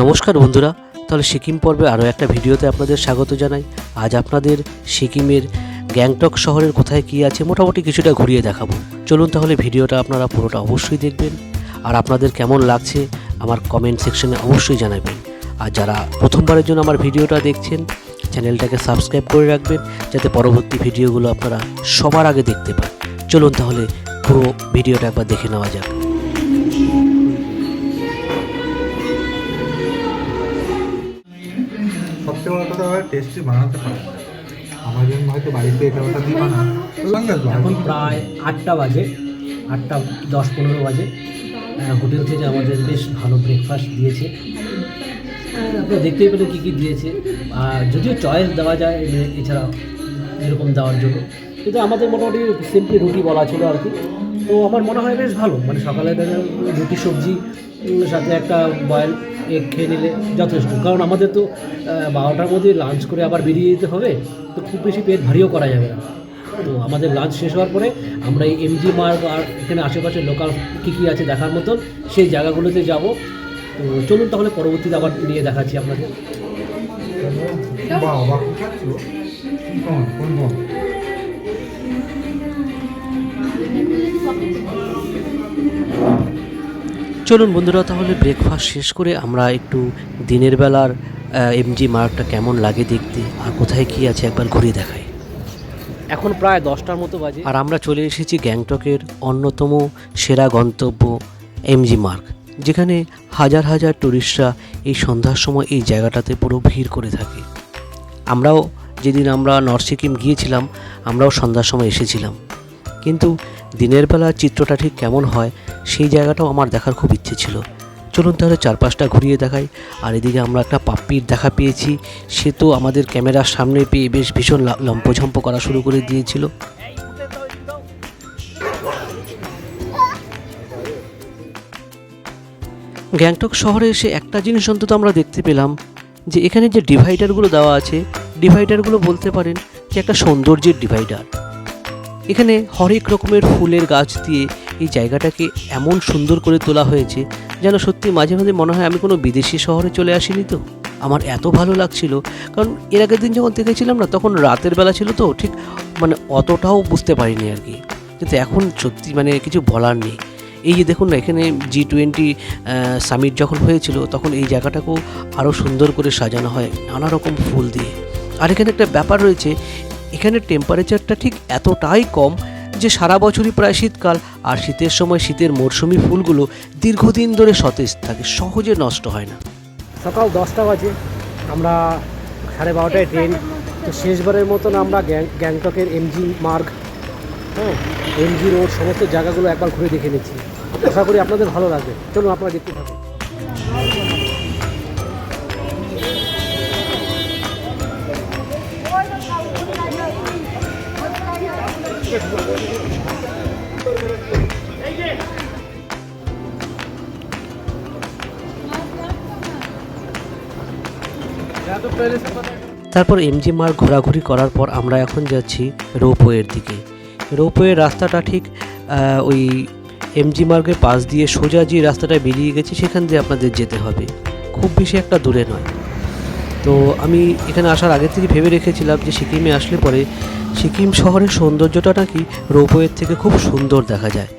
নমস্কার বন্ধুরা, তাহলে সিকিম পর্বে আরও একটা ভিডিওতে আপনাদের স্বাগত জানাই। আজ আপনাদের সিকিমের গ্যাংটক শহরের কোথায় কী আছে মোটামুটি কিছুটা ঘুরিয়ে দেখাবো। চলুন তাহলে ভিডিওটা আপনারা পুরোটা অবশ্যই দেখবেন। আর আপনাদের কেমন লাগছে আমার কমেন্ট সেকশনে অবশ্যই জানাবেন। আর যারা প্রথমবারের জন্য আমার ভিডিওটা দেখছেন, চ্যানেলটাকে সাবস্ক্রাইব করে রাখবেন, যাতে পরবর্তী ভিডিওগুলো আপনারা সবার আগে দেখতে পান। চলুন তাহলে পুরো ভিডিওটা একবার দেখে নেওয়া যাক। কথা হয় টেস্টি বানাতে পারে আমার জন্য হয়তো বাড়িতে এটা ওটা দিয়ে বানানো এখন প্রায় আটটা বাজে আটটা দশ পনেরো বাজে। হোটেল থেকে আমাদের বেশ ভালো ব্রেকফাস্ট দিয়েছে। আহ, আপনারা দেখতেই পেলেন কী কী দিয়েছে। আর যদিও চয়েস দেওয়া যায় এছাড়া এরকম দেওয়ার জন্য। কিন্তু আমাদের মোটামুটি সিম্পলি রুটি বলা ছিল আর কি। তো আমার মনে হয় বেশ ভালো। মানে সকালে রুটি সবজি সাথে একটা বয়েল এগ খেয়ে নিলে যথেষ্ট। কারণ আমাদের তো বারোটার মধ্যে লাঞ্চ করে আবার বেরিয়ে যেতে হবে, তো খুব বেশি পেট ভারীও করা যাবে না। তো আমাদের লাঞ্চ শেষ হওয়ার পরে আমরা এই এমজি মার্গ আর এখানে আশেপাশে লোকাল কী কী আছে দেখার মতন, সেই জায়গাগুলোতে যাব। তো চলুন তাহলে পরবর্তীতে আবার নিয়ে দেখাচ্ছি আপনাদের। চলুন বন্ধুরা তাহলে ব্রেকফাস্ট শেষ করে আমরা একটু দিনের বেলার এমজি মার্কটা কেমন লাগে দেখতে আর কোথায় কি আছে একবার ঘুরিয়ে দেখাই। এখন প্রায় দশটার মতো বাজে। আর আমরা চলে এসেছি গ্যাংটকের অন্যতম সেরা গন্তব্য এমজি মার্ক যেখানে হাজার হাজার টুরিস্টরা এই সন্ধ্যার সময় এই জায়গাটাতে পুরো ভিড় করে থাকে। আমরাও যেদিন আমরা নর্থ সিকিম গিয়েছিলাম আমরাও সন্ধ্যার সময় এসেছিলাম। কিন্তু দিনের বেলা চিত্রটা ঠিক কেমন হয়, সেই জায়গাটাও আমার দেখার খুব ইচ্ছে ছিল। চলুন তাহলে চারপাশটা ঘুরিয়ে দেখাই। আর এদিকে আমরা একটা পাপ্পির দেখা পেয়েছি। সে তো আমাদের ক্যামেরার সামনে পেয়ে বেশ ভীষণ লম্পঝম্প করা শুরু করে দিয়েছিল। গ্যাংটক শহরে এসে একটা জিনিস অন্তত আমরা দেখতে পেলাম, যে এখানে যে ডিভাইডারগুলো দেওয়া আছে, ডিভাইডারগুলো বলতে পারেন যে একটা সৌন্দর্যের ডিভাইডার। এখানে হরেক রকমের ফুলের গাছ দিয়ে এই জায়গাটাকে এমন সুন্দর করে তোলা হয়েছে যেন সত্যি মাঝে মাঝে মনে হয় আমি কোনো বিদেশি শহরে চলে আসিনি তো। আমার এত ভালো লাগছিল, কারণ এর আগের দিন যখন দেখেছিলাম না, তখন রাতের বেলা ছিল তো, ঠিক মানে অতটাও বুঝতে পারিনি আর কি। কিন্তু এখন সত্যি মানে কিছু বলার নেই। এই যে দেখুন না, এখানে জি টোয়েন্টি সামিট যখন হয়েছিল, তখন এই জায়গাটাকেও আরও সুন্দর করে সাজানো হয় নানা রকম ফুল দিয়ে। আর এখানে একটা ব্যাপার রয়েছে এখানে টেম্পারেচারটা ঠিক এতটাই কম যে সারা বছরই প্রায় শীতকাল, আর শীতের সময় শীতের মরশুমি ফুলগুলো দীর্ঘদিন ধরে সতেজ থাকে, সহজে নষ্ট হয় না। সকাল দশটা বাজে, আমরা সাড়ে বারোটায় ট্রেন তো শেষবারের মতন আমরা গ্যাং গ্যাংটকের এমজি মার্গ হ্যাঁ এমজি রোড সমস্ত জায়গাগুলো একবার ঘুরে দেখে নিচ্ছি। আশা করি আপনাদের ভালো লাগবে। চলুন, আপনারা দেখতে থাকুন। তারপর এমজি মার্গ ঘোরাঘুরি করার পর আমরা এখন যাচ্ছি রোপওয়ের দিকে। রোপওয়ের রাস্তাটা ঠিক ওই এমজি মার্গের পাশ দিয়ে সোজা যে রাস্তাটা বেরিয়ে গেছে, সেখান দিয়ে আপনাদের যেতে হবে। খুব বেশি একটা দূরে নয়। তো আমি এখানে আসার আগে থেকে ভেবে রেখেছিলাম যে সিকিমে আসলে পরে সিকিম শহরের সৌন্দর্যটা নাকি রোপওয়ের থেকে খুব সুন্দর দেখা যায়।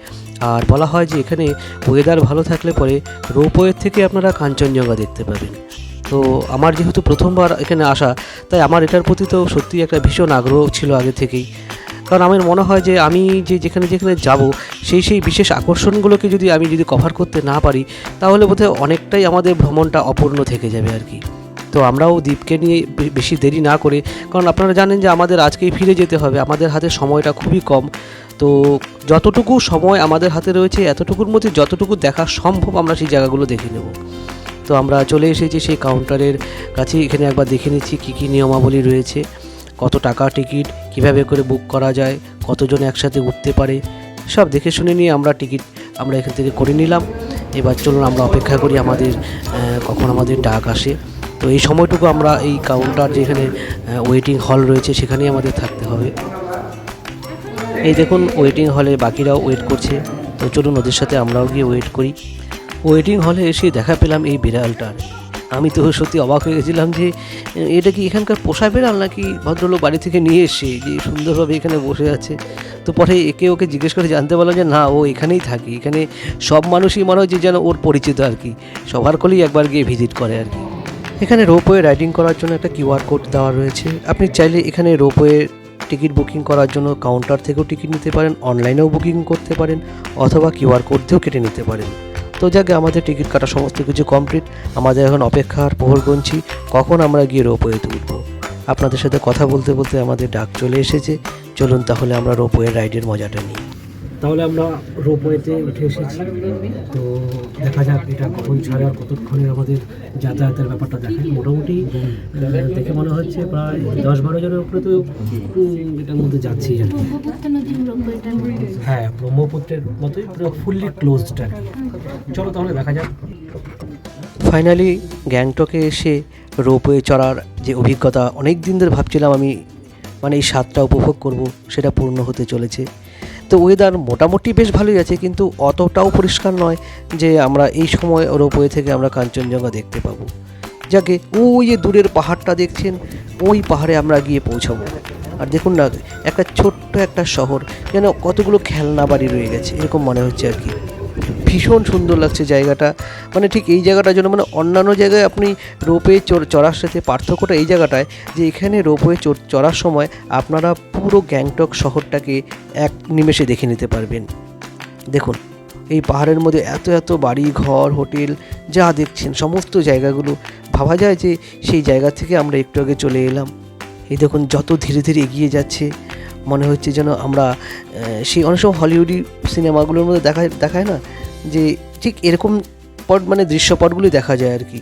আর বলা হয় যে এখানে ওয়েদার ভালো থাকলে পরে রোপওয়ের থেকে আপনারা কাঞ্চনজঙ্ঘা দেখতে পাবেন। তো আমার যেহেতু প্রথমবার এখানে আসা, তাই আমার এটার প্রতি তো সত্যি একটা ভীষণ আগ্রহ ছিল আগে থেকেই। কারণ আমার মনে হয় যে আমি যে যেখানে যেখানে যাব, সেই সেই বিশেষ আকর্ষণগুলোকে যদি আমি যদি কভার করতে না পারি, তাহলে বোধহয় অনেকটাই আমাদের ভ্রমণটা অপূর্ণ থেকে যাবে আর কি। তো আমরাও দ্বীপকে নিয়ে বেশি দেরি না করে, কারণ আপনারা জানেন যে আমাদের আজকেই ফিরে যেতে হবে, আমাদের হাতে সময়টা খুবই কম। তো যতটুকু সময় আমাদের হাতে রয়েছে, এতটুকুর মধ্যে যতটুকু দেখা সম্ভব আমরা সেই জায়গাগুলো দেখে নেব। তো আমরা চলে এসেছি সেই কাউন্টারের কাছে এখানে একবার দেখে নিচ্ছি কী কী নিয়মাবলী রয়েছে, কত টাকা টিকিট, কীভাবে করে বুক করা যায়, কতজন একসাথে উঠতে পারে, সব দেখে শুনে নিয়ে আমরা টিকিট আমরা এখান থেকে করে নিলাম। এবার চলুন আমরা অপেক্ষা করি আমাদের কখন আমাদের ডাক আসে। তো এই সময়টুকু আমরা এই কাউন্টার যেখানে ওয়েটিং হল রয়েছে সেখানেই আমাদের থাকতে হবে। এই দেখুন ওয়েটিং হলে বাকিরাও ওয়েট করছে। তো চলুন ওদের সাথে আমরাও গিয়ে ওয়েট করি। ওয়েটিং হলে এসে দেখা পেলাম এই বিড়ালটার। আমি তো সত্যি অবাক হয়ে গেছিলাম যে এটা কি এখানকার পোষা বেড়াল নাকি ভদ্রলোক বাড়ি থেকে নিয়ে এসে যে সুন্দরভাবে এখানে বসে আছে? তো পরে একে ওকে জিজ্ঞেস করে জানতে পারলাম যে, না, ও এখানেই থাকে। এখানে সব মানুষই মনে হয় যে যেন ওর পরিচিত আর কি। সবার কোলেই একবার গিয়ে ভিজিট করে আর কি। এখানে রোপওয়ে রাইডিং করার জন্য একটা কিউআর কোড দেওয়া রয়েছে। আপনি চাইলে এখানে রোপওয়ে টিকিট বুকিং করার জন্য কাউন্টার থেকেও টিকিট নিতে পারেন, অনলাইনেও বুকিং করতে পারেন, অথবা কিউআর কোড দিয়েও কেটে নিতে পারেন। তো যাকে, আমাদের টিকিট কাটা সমস্ত কিছু কমপ্লিট। আমাদের এখন অপেক্ষার প্রহর গুনছি, কখন আমরা গিয়ে রোপওয়েতে উঠবো আপনাদের সাথে কথা বলতে বলতে আমাদের ডাক চলে এসেছে। চলুন তাহলে আমরা রোপওয়ে রাইডের মজাটা নিই। তাহলে আমরা রোপওয়েতে উঠে এসেছি। তো দেখা যাক এটা কখন ছাড়ে আর কতক্ষণের আমাদের যাতায়াতের ব্যাপারটা দেখেন। মোটামুটি দেখে মনে হচ্ছে প্রায় দশ বারো জনের উপরে তো এটার মধ্যে যাচ্ছি আর কি। হ্যাঁ ব্রহ্মপুত্রের মতোই পুরো ফুললি ক্লোজড আর চলো তাহলে দেখা যাক। ফাইনালি গ্যাংটকে এসে রোপওয়ে চড়ার যে অভিজ্ঞতা অনেক দিন ধরে ভাবছিলাম আমি মানে এই স্বাদটা উপভোগ করব, সেটা পূর্ণ হতে চলেছে। তো ওয়েদার মোটামুটি বেশ ভালোই আছে, কিন্তু অতটাও পরিষ্কার নয় যে আমরা এই সময় রোপওয়ে থেকে আমরা কাঞ্চনজঙ্ঘা দেখতে পাবো। যাকে ওই যে দূরের পাহাড়টা দেখছেন, ওই পাহাড়ে আমরা গিয়ে পৌঁছাবো। আর দেখুন না, একটা ছোট্ট একটা শহর, যেন কতগুলো খেলনা বাড়ি রয়ে গেছে, এরকম মনে হচ্ছে আর কি। ভীষণ সুন্দর লাগছে জায়গাটা। মানে ঠিক এই জায়গাটার জন্য মানে অন্যান্য জায়গায় আপনি রোপে চড়ার সাথে পার্থক্যটা এই জায়গাটায় যে এখানে রোপওয়ে চড়ার সময় আপনারা পুরো গ্যাংটক শহরটাকে এক নিমেষে দেখে নিতে পারবেন। দেখুন, এই পাহাড়ের মধ্যে এত এত বাড়ি, ঘর, হোটেল, যা দেখছেন, সমস্ত জায়গাগুলো। ভাবা যায় যে সেই জায়গা থেকে আমরা একটু আগে চলে এলাম। এই দেখুন, যত ধীরে ধীরে এগিয়ে যাচ্ছে মনে হচ্ছে যেন আমরা সেই অনেক সময় হলিউডি সিনেমাগুলোর মধ্যে দেখা, দেখায় না যে ঠিক এরকম পট মানে দৃশ্যপটগুলি দেখা যায় আর কি।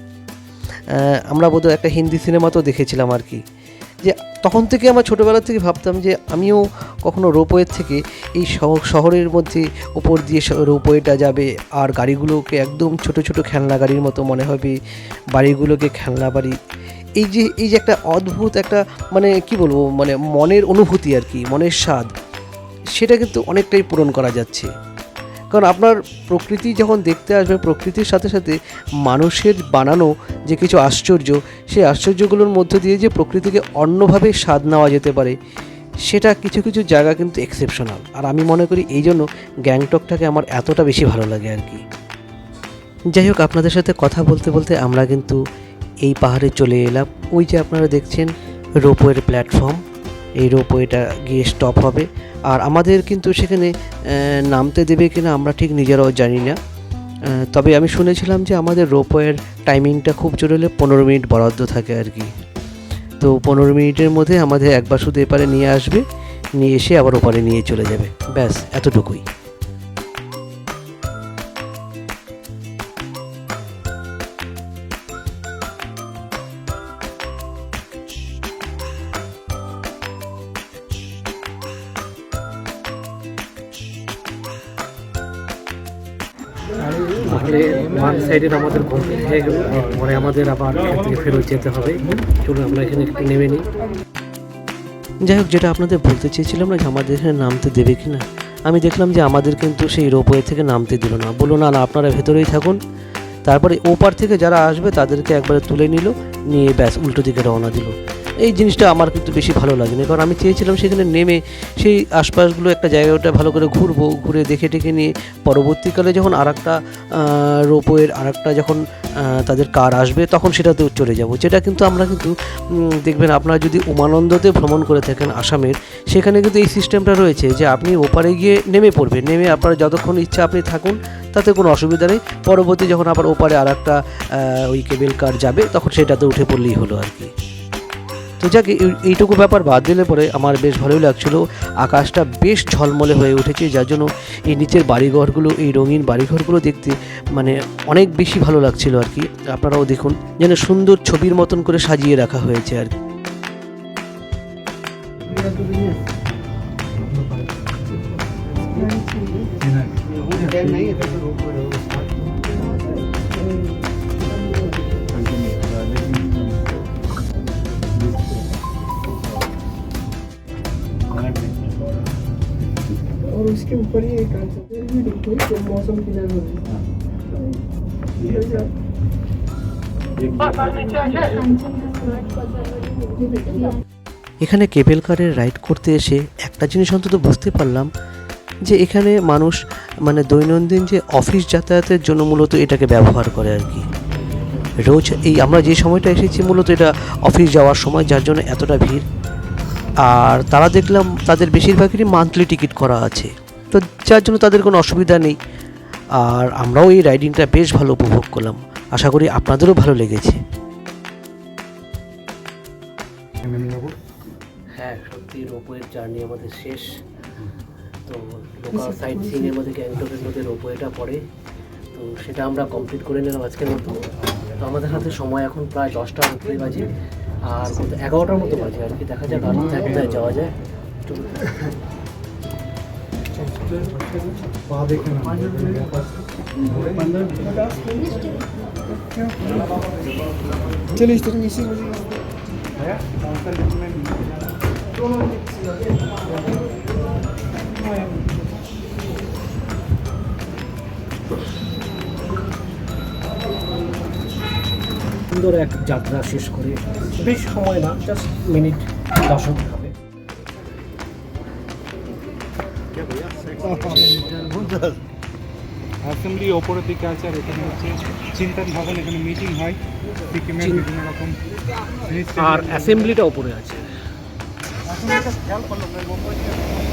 আমরা বোধহয় একটা হিন্দি সিনেমা তো দেখেছিলাম আর কি। যে তখন থেকে আমার ছোটোবেলা থেকে ভাবতাম যে আমিও কখনো রোপওয়ের থেকে এই শহরের মধ্যে ওপর দিয়ে রোপওয়েটা যাবে আর গাড়িগুলোকে একদম ছোট ছোট খেলনা গাড়ির মতো মনে হবে, বাড়িগুলোকে খেলনা বাড়ি এই যে এই যে একটা অদ্ভুত একটা মানে কি বলব মানে মনের অনুভূতি আর কি, মনের স্বাদ, সেটা কিন্তু অনেকটাই পূরণ করা যাচ্ছে। কারণ আপনার প্রকৃতি যখন দেখতে আসবে, প্রকৃতির সাথে সাথে মানুষের বানানো যে কিছু আশ্চর্য, সেই আশ্চর্যগুলোর মধ্য দিয়ে যে প্রকৃতিকে অন্যভাবে স্বাদ নেওয়া যেতে পারে, সেটা কিছু কিছু জায়গা কিন্তু এক্সেপশনাল আর আমি মনে করি এই জন্য গ্যাংটকটাকে আমার এতটা বেশি ভালো লাগে আর কি। যাই হোক, আপনাদের সাথে কথা বলতে বলতে আমরা কিন্তু এই পাহাড়ে চলে এলাম। ওই যে আপনারা দেখছেন রোপওয়ের প্ল্যাটফর্ম। এই রোপওয়েটা গিয়ে স্টপ হবে। আর আমাদের কিন্তু সেখানে নামতে দেবে কিনা আমরা ঠিক নিজেরাও জানি না। তবে আমি শুনেছিলাম যে আমাদের রোপওয়ের টাইমিংটা খুব জোরে হলে পনেরো মিনিট বরাদ্দ থাকে আর কি। তো পনেরো মিনিটের মধ্যে আমাদের একবার শুধু এপারে নিয়ে আসবে, নিয়ে এসে আবার ওপারে নিয়ে চলে যাবে। ব্যাস, এতটুকুই। তাহলে ওয়ান সাইডের আমাদের কমপ্লিট হয়ে গেল পরে আমাদের আবার থেকে ফেরত যেতে হবে। চলুন আমরা এখানে একটু নেমে নিই। যাই হোক, যেটা আপনাদের বলতে চেয়েছিলাম না যে আমাদের এখানে নামতে দেবে কি না আমি দেখলাম যে আমাদের কিন্তু সেই রোপওয়ে থেকে নামতে দিল না। বলল, না না, আপনারা ভেতরেই থাকুন। তারপরে ওপার থেকে যারা আসবে, তাদেরকে একবারে তুলে নিল, নিয়ে ব্যাস, উল্টো দিকে রওনা দিল। এই জিনিসটা আমার কিন্তু বেশি ভালো লাগেনি। কারণ আমি চেয়েছিলাম সেখানে নেমে সেই আশপাশগুলো একটা জায়গাটা ভালো করে ঘুরবো, ঘুরে দেখে টেখে নিয়ে পরবর্তীকালে যখন আর একটা রোপওয়ের আর একটা যখন তাদের কার আসবে তখন সেটাতেও চলে যাব। যেটা কিন্তু আমরা কিন্তু দেখবেন আপনারা যদি উমানন্দতে ভ্রমণ করে থাকেন আসামের, সেখানে কিন্তু এই সিস্টেমটা রয়েছে যে আপনি ওপারে গিয়ে নেমে পড়বেন। নেমে আপনার যতক্ষণ ইচ্ছা আপনি থাকুন, তাতে কোনো অসুবিধা নেই। পরবর্তী যখন আবার ওপারে আর একটা ওই কেবেল কার যাবে, তখন সেটাতে উঠে পড়লেই হলো আর কি। তো যাক এই- এইটুকু ব্যাপার বাদ দিলে পরে আমার বেশ ভালোই লাগছিল আকাশটা বেশ ঝলমলে হয়ে উঠেছে যার জন্য এই নিচের বাড়িঘরগুলো এই রঙিন বাড়িঘরগুলো দেখতে মানে অনেক বেশি ভালো লাগছিল আর কি আপনারাও দেখুন যেন সুন্দর ছবির মতন করে সাজিয়ে রাখা হয়েছে আর কি उसके ऊपर ही एक आंसर भी देखो कि मौसम किधर हो रहा है এখানে কেবল কারের রাইড করতে এসে একটা জিনিস অন্তত বুঝতে পারলাম যে এখানে মানুষ মানে দৈনন্দিন যে অফিস যাতায়াতের জন্য মূলত এটাকে ব্যবহার করে আর কি রোজ এই আমরা যে সময়টা এসেছি মূলত এটা অফিস যাওয়ার সময় যার জন্য এতটা ভিড় আর তারা দেখলাম তাদের বেশিরভাগেরই মান্থলি টিকিট করা আছে তো যার জন্য তাদের কোনো অসুবিধা নেই। আর আমরাও এই রাইডিংটা বেশ ভালো উপভোগ করলাম। আশা করি আপনাদেরও ভালো লেগেছে। হ্যাঁ রোপওয়ের জার্নি আমাদের শেষ। তো লোকাল সাইট সিনের মধ্যে গ্যাংটকের মধ্যে রোপওয়েটা পড়ে। তো সেটা আমরা কমপ্লিট করে নিলাম আজকের মতো। তো আমাদের হাতে সময় এখন প্রায় দশটার উপরে বাজে। আর এগারোটার মতো বাজে আর কি। দেখা যাক আর কোথায় যাওয়া যায়। পা দেখে সুন্দর এক যাত্রা শেষ করে। বেশ সময় না জাস্ট মিনিট দশক। অ্যাসেম্বলি ওপরের দিকে আছে আর এখানে হচ্ছে চিন্তন ভবন এখানে মিটিং হয়। সিকিমের বিভিন্ন রকম আর অ্যাসেম্বলিটা ওপরে আছে। খেয়াল But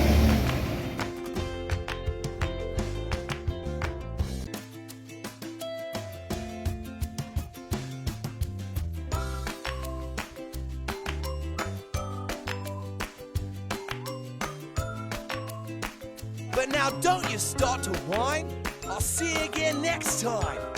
now don't you start to whine. I'll see you again next time.